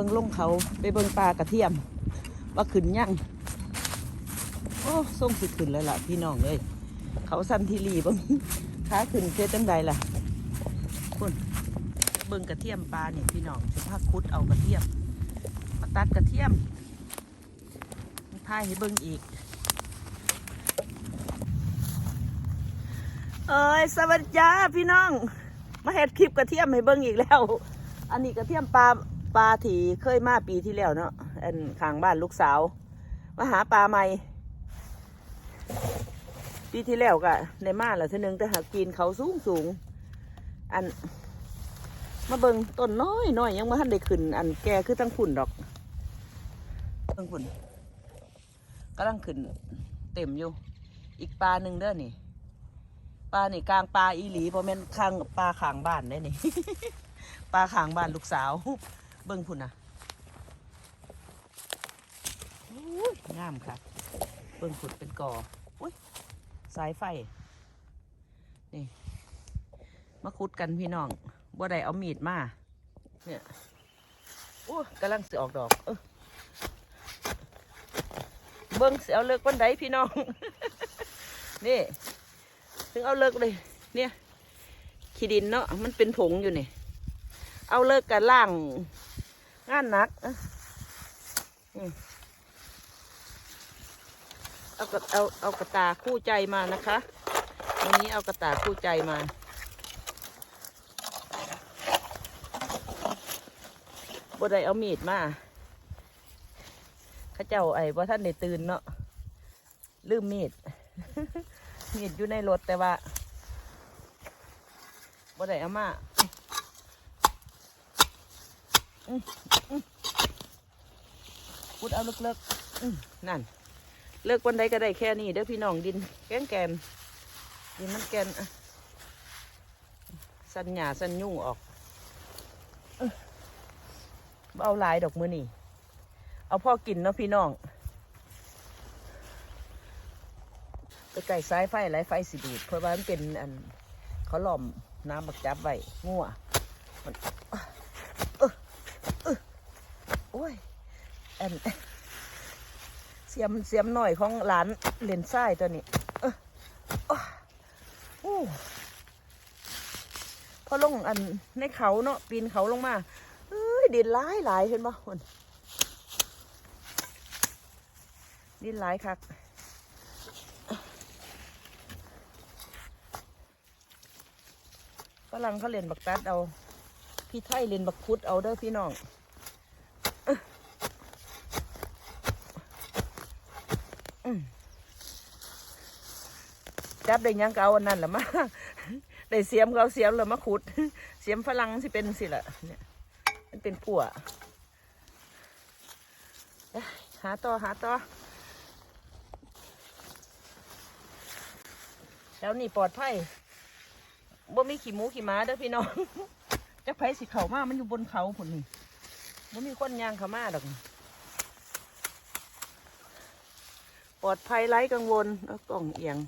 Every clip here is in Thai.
บิ่งลงเขาไปเบิ่งปลากระเทียม ว่าขึ้นยังโอ้ส่งสิขึ้นแล้วล่ะพี่น้องเลยเขาสันทีรีบิ่งขาขึ้นเท่จังใดล่ะคุณเบิ่งกระเทียมปลาเนี่ยพี่น้องจะพาคุดเอากระเทียมมาตัดกระเทียมพายให้เบิ่งอีก เอ้ยสวัสดีจ้าพี่น้อง มาเฮ็ดคลิปกระเทียมให้เบิ่งอีกแล้ว อันนี้กระเทียมปลา ปลาที่เคยมาปีที่แล้วเนาะอันข้างบ้านลูกสาวมาหาปลาใหม่ ปีที่แล้วก็ในมาแล้วเทีนึงแต่หากกินเขาสูงสูงอันมาเบิงต้นน้อยน้อยยังมาทันได้ขึ้น อันแกคือตั้งขุ่นดอกตั้งขุ่นกำลังขึ้นเต็มอยู่ อีกปลาหนึ่งเด้อนี่ปลานี่กลางปลาอีหลีเพราะแม่นข้างปลาขางบ้านได้นี่ปลาขางบ้านลูกสาว เบิ่งพุ่นนะงามค่ะ เบิ่งพุ่นเป็นกออุ้ยสายไฟ นี่ มาคุดกันพี่น้องบ่ได้เอามีดมา เนี่ยโอ้กำลังสิออกดอกเออเบิ่งสิเอาเลิกวันใดพี่น้อง นี่ ถึงเอาเลิกเลย เนี่ย ขี้ดินเนาะ มันเป็นผงอยู่นี่ เอาเลิกกันล่าง งานหนักเอากระเอาเอากระตาคู่ใจมานะคะวันนี้เอากระตาคู่ใจมาบ่ได้เอามีดมาข้าเจ้าไอ้ว่าท่านได้ตื่นเนาะลืมมีด มีดอยู่ในรถแต่ว่าบ่ได้เอามา พูดเอาเลิกๆนั่น เลิกวันใดก็ได้แค่นี้เด้อพี่น้องดินแกนแกนดินมันแกนอะสัญญาสัญยุ่งออกเอาลายดอกมือนี่ เอาพ่อกินเนาะพี่น้องไปไก่สายไฟไหลไฟสิดูด เพราะว่ามันเป็นอันเขาหล่อมน้ำบักจับไว้งัวมันเออเออโอ้ยอันเสียมเสียมหน่อยของหลานเลนไส้ตัวนี้เออโอ้พอลงอันในเขาเนาะปีนเขาลงมาเอ้ยดินหลายหลายเห็นปะคนดินหลายคักฝรั่งเขาเรียนบักตัดเอา พี่ไทยเรียนบักคุดเอาเด้อพี่น้องอื้ออืม จับได้ยังก็เอาอันนั้นแหละมาได้เสียมก็เอาเสียมเลยมาขุด เสียมฝรั่งสิเป็นสิละเนี่ยมันเป็นผัวหาต่อหาต่อแล้วนี่ปลอดภัยบ่มีขี้หมูขี้หม้าเด้อพี่น้องจักไผสิเขามามันอยู่บนเขาพุ่นนี่บ่มีคนยางเขามาดอก ปลอดภัยไร้กังวลเอากล่องเอียง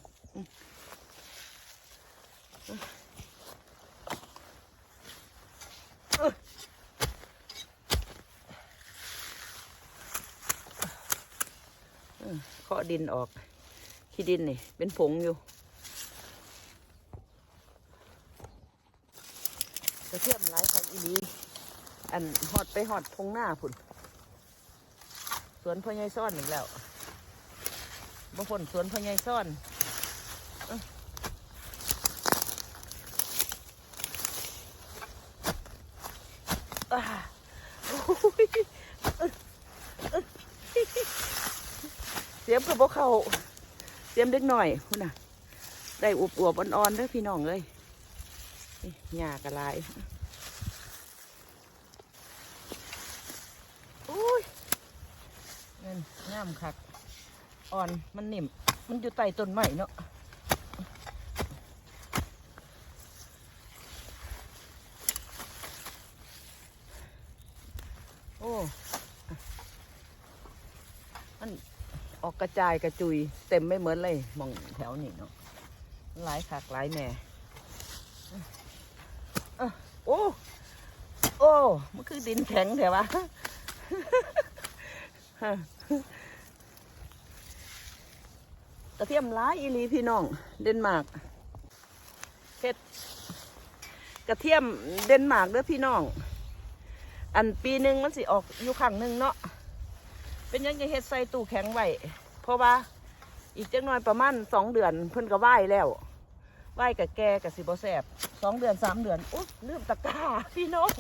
เอ้ยเออเคาะดินออก ขี้ดินนี่ เป็นผงอยู่กระเทียมหลายคักอีหลีอันหอดไปหอดพงหน้าพุ่น สวนพ่อใหญ่ซ่อนอีกแล้ว บ่พ้นสวนพ่อใหญ่ซ่อนเสียมกับพวกเขาเสียมเล็กหน่อยพุ่นน่ะ ได้อวบอวบๆอ่อนๆเด้อพี่น้องเลยหญ้ากระลายอุ้ยเงินง่ามคัก อ่อนมันนิ่ม มันอยู่ใต้ต้นไม้เนาะโอ้มันออกกระจายกระจุย เต็มไม่เหมือนเลยมองแถวนี้เนาะหลายคักหลายแหน่โอ้โอ้ มันคือดินแข็งแต่ว่า ระเทียมร้ายอีลีพี่น้อง เดนมาร์กเฮ็ดกระเทียมเดนมาร์กเด้อพี่น้อง อันปีหนึ่งมันสิออกอยู่ครั้งหนึ่งเนาะเป็นยังจะเฮ็ดใส่ตู้แข็งไว้เพราะว่าอีกจักหน่อยประมาณสองเดือนเพิ่นก็ไหว้แล้วไหว้กับแกกับสิบแสบสองเดือนสามเดือนอุ๊ยลืมตะกร้าพี่น้อง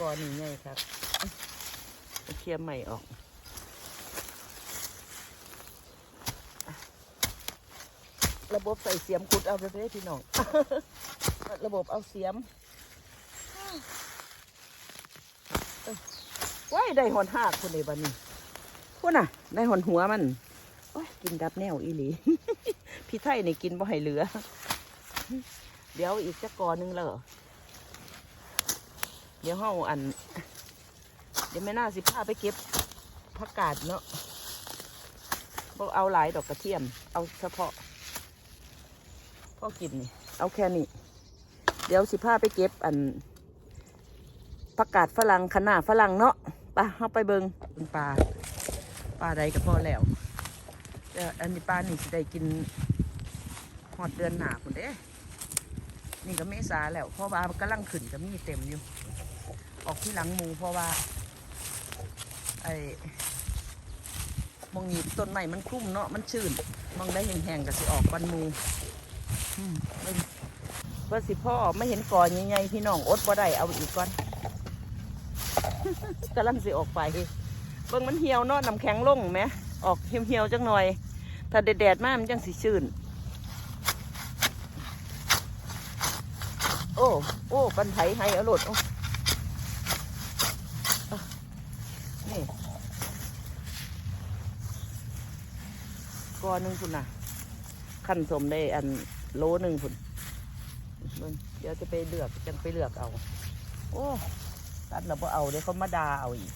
ก่อนนี่ไงครับเอาเคลียร์ใหม่ออก ระบบใส่เสียมขุดเอาไปเลยพี่น้อง ระบบเอาเสียมเอ้ยว้ายได้หอนหากคนในบ้านนี้พูดน่ะ ได้หอนหัวมันโอ้ยกินดับแนวอีหลี พี่ไทยนี่กินบ่ให้เหลือ เดี๋ยวอีกจักอหนึงเลยเดี๋ยวเฮาอัน เดี๋ยวแม่น่าสิพาไปเก็บผักกาดเนาะบ่เอาหลายดอกกระเทียม เอาเฉพาะ อกินนี่ เอาแค่นี้ เดี๋ยวสิพาไปเก็บอันผักกาดฝรั่งขนาฝรั่งเนาะไปเข้าไปเบิงเป็นปลาปลาใดก็พอแล้วเดี๋ยวอันนี้ปลานี่สิได้กินหอดเดือนหนาคุณเด้นี่ก็เมษาแล้วเพราะว่ากำลังขึ้นก็มีเต็มอยู่ ออกที่หลังมูเพราะว่า ไอ้มองนี้ต้นใหม่มันคลุ้มเนาะมันชื้นมองได้แห้งๆก็สิออกปันมู เพื่อสิพ่อไม่เห็นก่อนใหญ่ๆพี่น้องอดบ่ได้เอาอีกก่อนกำลังสิออกไปเบิ่งมันเหี่ยวเนาะน้ำแข็งลงไหมออกเหี่ยวๆจังหน่อย ถ้าแดดๆมากมันจังสิชื้นโอ้โอ้ปันไถให้อาโลดโอ้นี่ก้อนหนึ่งคุณน่ะขั้นสมได้อัน โลหนึ่งพุ่นเดี๋ยวจะไปเลือกจังไปเลือกเอา โอ้ตัดเราบ่เอาเดี๋ยวเขามาดาเอาอีก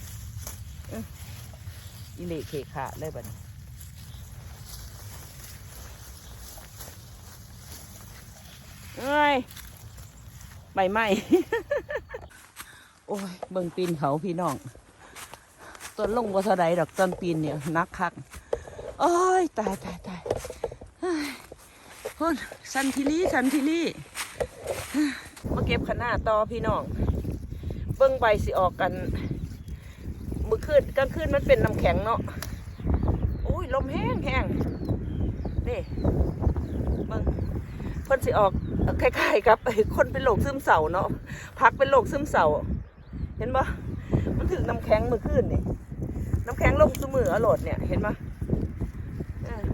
อ้ออีเละเคขะเลยบัดนี้เอ้ยใบไม้โอ้ยเบิ่งปีนเขาพี่น้องต้นลงว่าเท่าใดดอกต้นปีนเนี่ยนักคักโอ้ยตายตายตาย พุ่นสันทิลี่สันทิลี่มาเก็บขนาต่อพี่น้อง เบิ้งใบสิออกกันมือคืนกลางคืนมันเป็นน้ำแข็งเนาะโอ้ยลมแห้งแห้งนี่เบิ้งเพิ่นสิออกคล้ายๆกับไอคนเป็นโรคซึมเศร้าเนาะพักเป็นโรคซึมเศร้าเห็นปะมันถึงน้ำแข็งมือคืนนี่น้ำแข็งลงสมืออรดเนี่ยเห็นปะ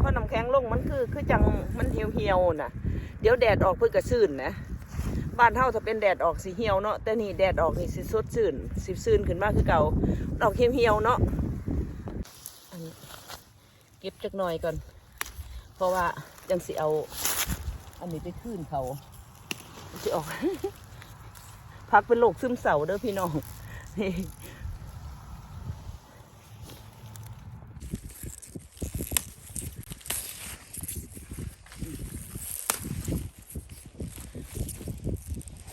ออพอน้ำแข็งลงมันคือคือจังมันเหี่ยวเหี่ยวๆน่ะ เดี๋ยวแดดออกเพื่อกระซื่นนะบ้านเฮาถ้าเป็นแดดออกสีเหี่ยวเนาะแต่นี่แดดออกนี่สิสดชื่นสิซื่นขึ้นมากคือเก่าดอกเหี่ยวเหี่ยวเนาะอันนี้เก็บจักหน่อยก่อน เพราะว่าจังสิเอา อันนี้ไปคืนเขาสิออก พักเป็นโรคซึมเศร้าเด้อพี่น้อง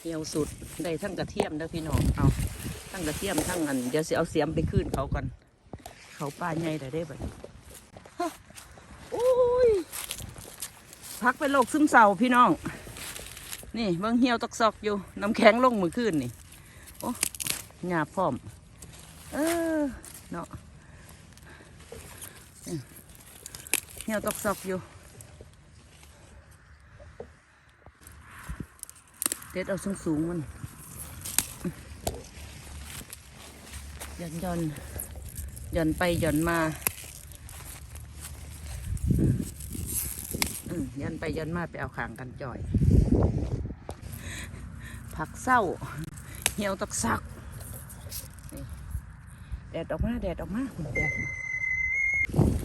เหี่ยวสุดได้ทั้งกระเทียมเด้อพี่น้องเอาทั้งกระเทียมทั้งอันเดี๋ยวสิเอาเสียมไปคืนเขาก่อนเขาป้าใหญ่ได้ได้บัดฮะโอ้ยพักเป็นโรคซึมเศร้าพี่น้อง นี่เบิ่งเหี่ยวตกซอกอยู่น้ำแข็งลงมือคืนนี่โอ้หยาบพร้อม เออเนาะเหี่ยวตกซอกอยู่ เด็ดเอาสูงสูงมันหย่อนหย่อนหย่อนไปหย่อนมาอืมอืมหย่อนไปหย่อนมาไปเอาขางกันจ่อย ผักเศร้า เหี่ยวตักซักแดดออกมาแดดออกมาแดด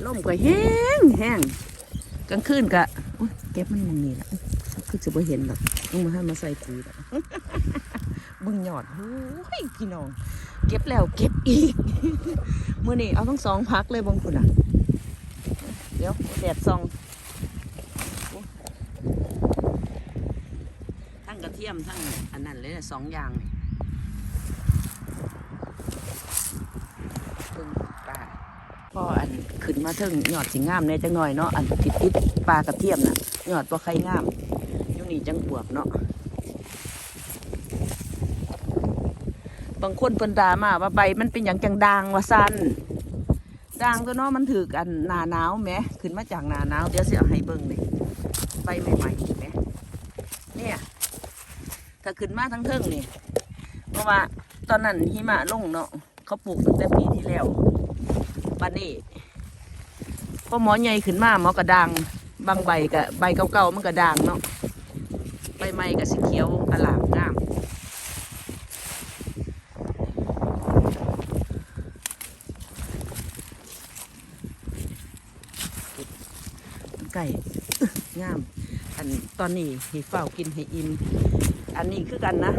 ลมก็แห้งแห้งกลางคืนกะเก็บมันมองนี่แหละ คือจะไ่เห็นแบบต้องมาให้มาใส่ปุ๋ยแบบบึงหยอดเฮ้ยพี่น้อง เก็บแล้วเก็บอีกเมื่อนี่เอาทั้งสองพักเลยบางคนอะ เดี๋ยวแดดซองทั้งกระเทียมทั้งอันนั้นเลยสองอย่างปลาพออันขึ้นมาถึงหยอดสิงามในจังหน่อยเนาะอันติดติดปลากระเทียมนะหยอดตัวไข่งาม นี่จังบวบเนาะบางคนเพิ่นดามาว่าใบมันเป็นอย่างจังด่างว่าซั่นด่างตัวเนาะมันถือกันหนาหนาวแหมขึ้นมาจากหนาหนาวเดี๋ยวเสิเอาให้เบิ่งนี่ใบใหม่ๆเห็นไหมเนี่ยถ้าขึ้นมาทั้งเทิงนี่เพราะว่าตอนนั้นหิมะลงเนาะเขาปลูกตั้งแต่ปีที่แล้วปันนี้พอหมอใหญ่ขึ้นมาหมอกระดังบางใบกับใบเก่าๆมันกระด่างเนาะ ใบใหม่กับสีเขียวอลามงามไก่งาม อันตอนนี้ให้เฝ้ากินให้อิ่มอันนี้คือกันนะ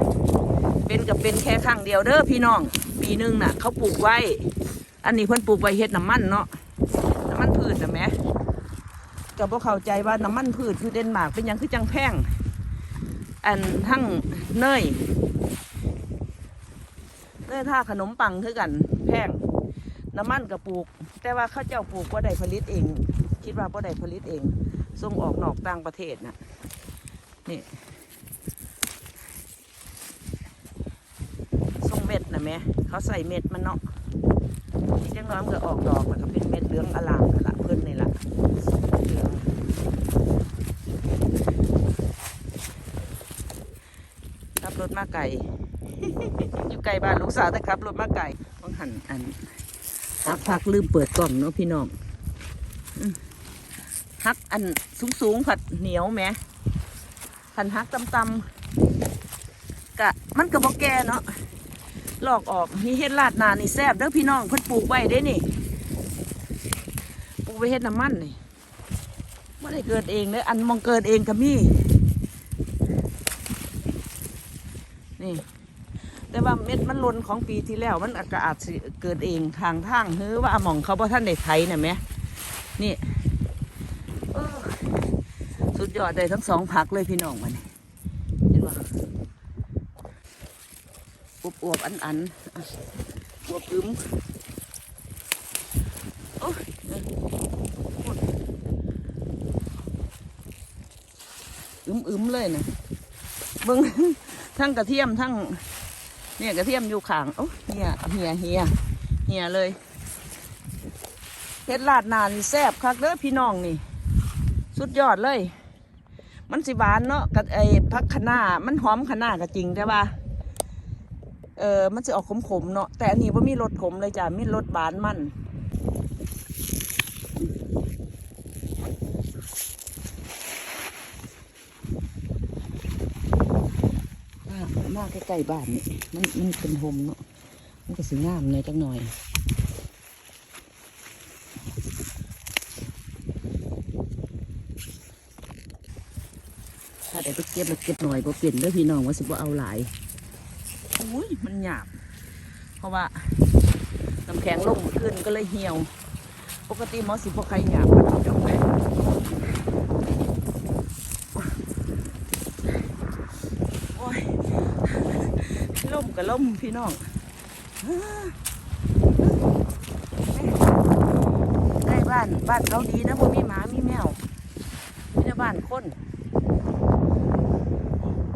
เป็นกับเป็นแค่ครั้งเดียวเด้อพี่น้อง ปีหนึ่งน่ะ เขาปลูกไว้ อันนี้เพิ่นปลูกไว้เฮ็ดน้ำมันเนาะน้ำมันพืชนะแม่ก็บ่เข้าใจว่าน้ำมันพืชคือเดนมาร์กเป็นยังคือจังแพง อันทั้งเนยเนยท่าขนมปังคือกัน แพงน้ำมันก็ปลูก แต่ว่าเขาเจ้าปลูกว่าได้ผลิตเอง คิดว่าว่าได้ผลิตเองส่งออกนอกต่างประเทศน่ะนี่ทรงเม็ดนะแม่เขาใส่เม็ดมันเนาะนี่จังน้อยมันก็ออกดอกแล้วก็เป็นเม็ดเหลืองอลามนั่นละเพิ่นนี่ละเหลืองขับรถ มาไก่ อยู่ไกลบ้านลูกสาวแต่ขับ รถมาไก่ต้องหันอันฮักพักลืมเปิดกล่องเนาะพี่น้องฮักอันสูงสูงๆผัดเหนียวแหม่ขันฮักตำตำกะมันก็บอกแกเนาะหลอกออกนี่เฮ็ดลาดนานี่แซ่บเด้อพี่น้องเพิ่นปลูกไว้เด้นี่ปลูกไว้เฮ็ดน้ำมันนี่ไม่ได้เกิดเองเด้ออันมองเกิดเองก็มี นี่ แต่ว่าเม็ดมันล่นของปีที่แล้ว มันอาจสิเกิดเองทางทางเฮ้อว่าหมองเขาบ่ท่านได้ไถน่ะแหม่นี่สุดยอดได้ทั้งสองผักเลยพี่น้องมันเห็นป่อวบอวบอันอันอวบอึมโอ้ยอึมอึมๆเลยนะเบิ้ง ทั้งกระเทียมทั้ง เนี่ยกระเทียมอยู่ขางโอ้เฮียเฮียเฮียเฮียเลยเฮ็ดลาดนานแซ่บคักเด้อพี่น้องนี่ สุดยอดเลย มันสิหวานเนาะกับไอ้พักคะน้ามันหอมคะน้าก็จริงแต่ว่าเออมันจะออกขมๆเนาะแต่อันนี้ว่ามีรสขมเลยจ้ะมีรสบานมัน มากมากใกล้ๆบ้านนี่มันมันเป็นโฮมเนาะมันก็สีงามเลยจังหน่อยถ้าได้ไปเก็บแล้วเก็บหน่อยบ่เปลี่ยนเด้อพี่น้องว่าสิบ่เอาหลายอุ้ยมันหยาบ เพราะว่าน้ำแข็งลงเมื่อคืนก็เลยเหี่ยว ปกติหมอสิพวกใครหยาบมันจบไปโอ้ย กับล่มพี่น้องได้บ้านบ้านเขาดีนะพวกมีหมามีแมวมีแต่บ้านคน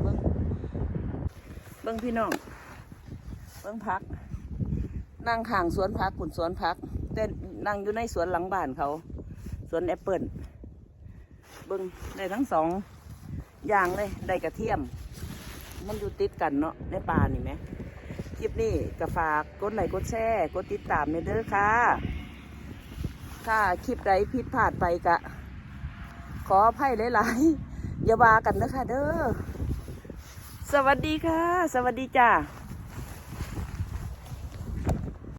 เบิ่งเบิงพี่น้องเบิ่งพัก นั่งข้างสวนพักขุนสวนพัก แต่นั่งอยู่ในสวนหลังบ้านเขา สวนแอปเปิลเบิ่งได้ทั้งสองอย่างเลยได้กระเทียม มันอยู่ติดกันเนาะในป่านี่ไหมคลิปนี้ก็ฝากกดไลค์กดแชร์กดติดตามเด้อค่ะ ถ้าคลิปใดผิดพลาดไปกะ ขออภัยหลายๆอย่าว่ากันนะคะเด้อสวัสดีค่ะ สวัสดีจ้า